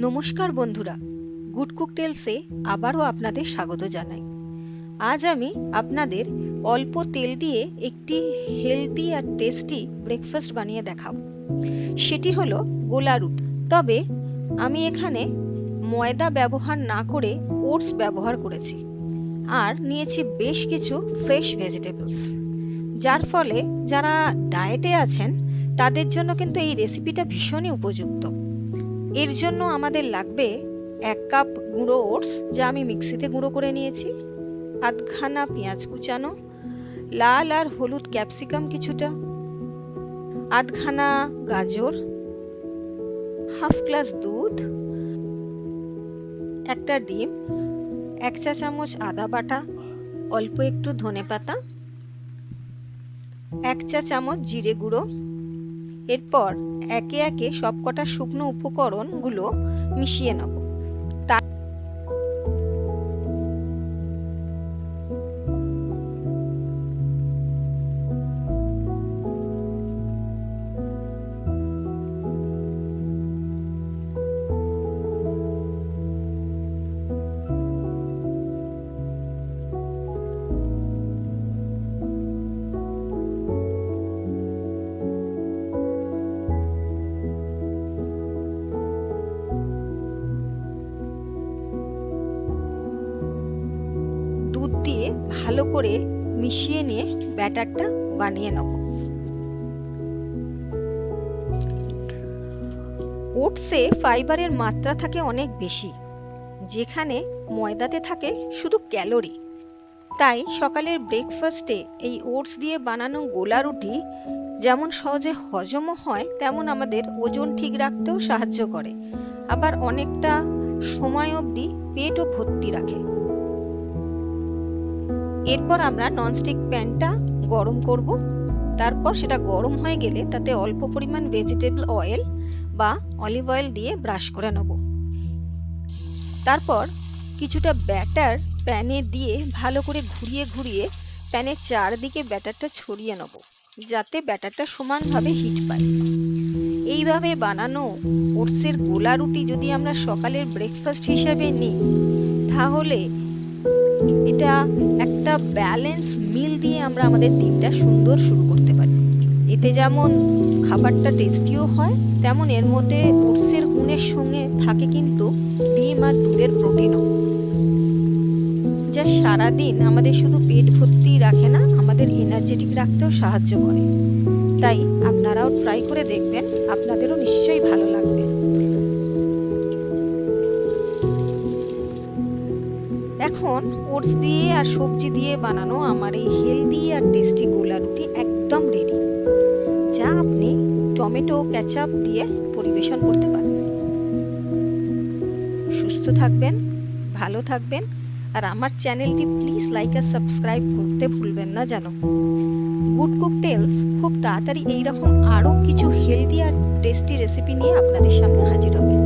নমস্কার বন্ধুরা, good cook টেলসে আবারও আপনাদের স্বাগত জানাই। আজ আমি আপনাদের অল্প তেল দিয়ে একটি হেলদি আর টেস্টি ব্রেকফাস্ট বানিয়ে দেখাবো। সেটি হলো গোলা রুটি। তবে আমি এখানে ময়দা ব্যবহার না করে ওটস ব্যবহার করেছি আর নিয়েছি বেশ কিছু ফ্রেশ ভেজিটেবলস যার ফলে যারা ডায়েটে আছেন, তাদের জন্য কিন্তু এই রেসিপিটা ভীষণই উপযুক্ত। এর জন্য আমাদের লাগবে এক কাপ গুঁড়ো ওটস, যা আমি মিক্সিতে গুঁড়ো করে নিয়েছি, আধখানা পেঁয়াজ কুচানো, লাল আর হলুদ ক্যাপসিকাম কিছুটা, আধখানা গাজর, হাফ গ্লাস দুধ, একটা ডিম, এক চা চামচ আদা বাটা, অল্প একটু ধনে পাতা এক চা চামচ জিরে গুঁড়ো এরপর একে একে সবকটা শুকনো উপকরণগুলো মিশিয়ে নেব। দিয়ে ভালো করে মিশিয়ে নিয়ে ব্যাটারটা বানিয়ে নেব। ওটসে ফাইবারের মাত্রা থাকে অনেক বেশি, যেখানে ময়দাতে থাকে শুধু ক্যালোরি। তাই সকালের ব্রেকফাস্টে এই ওটস দিয়ে বানানো গোলা রুটি যেমন সহজে হজমও হয়, তেমন আমাদের ওজন ঠিক রাখতেও সাহায্য করে। আবার অনেকটা সময় অবধি পেটও ভর্তি রাখে। এরপর আমরা ননস্টিক প্যানটা গরম করব। তারপর সেটা গরম হয়ে গেলে তাতে অল্প পরিমাণ ভেজিটেবল অয়েল বা অলিভ অয়েল দিয়ে ব্রাশ করে নেব। তারপর কিছুটা ব্যাটার প্যানে দিয়ে ভালো করে ঘুরিয়ে ঘুরিয়ে প্যানের চারদিকে ব্যাটারটা ছড়িয়ে নেব, যাতে ব্যাটারটা সমানভাবে হিট পায়। এইভাবে বানানো ওটসের গোলা রুটি যদি আমরা সকালের ব্রেকফাস্ট হিসাবে নিই, তাহলে এটা একটা ব্যালেন্স মিল দিয়ে আমরা আমাদের দিনটা সুন্দর শুরু করতে পারি। এতে যেমন খাবারটা টেস্টিও হয়, তেমন এর মধ্যে ওটসের গুণের সঙ্গে থাকে কিন্তু ডিম আর দুধের প্রোটিনও যা সারাদিন আমাদের শুধু পেট ভর্তি রাখে না, আমাদের এনার্জেটিক রাখতেও সাহায্য করে। তাই আপনারাও ট্রাই করে দেখবেন, আপনাদেরও নিশ্চয়ই ভালো লাগবে। এখন ওটস দিয়ে আর সবজি দিয়ে বানানো আমার এই হেলদি আর টেস্টি গোলা রুটি একদম রেডি যা আপনি টমেটো ক্যাচাপ দিয়ে পরিবেশন করতে পারেন সুস্থ থাকবেন, ভালো থাকবেন, আর আমার চ্যানেলটি প্লিজ লাইক আর সাবস্ক্রাইব করতে ভুলবেন না যেন। গুড কুক টেলস খুব তাড়াতাড়ি এইরকম আরও কিছু হেলদি আর টেস্টি রেসিপি নিয়ে আপনাদের সামনে হাজির হবে।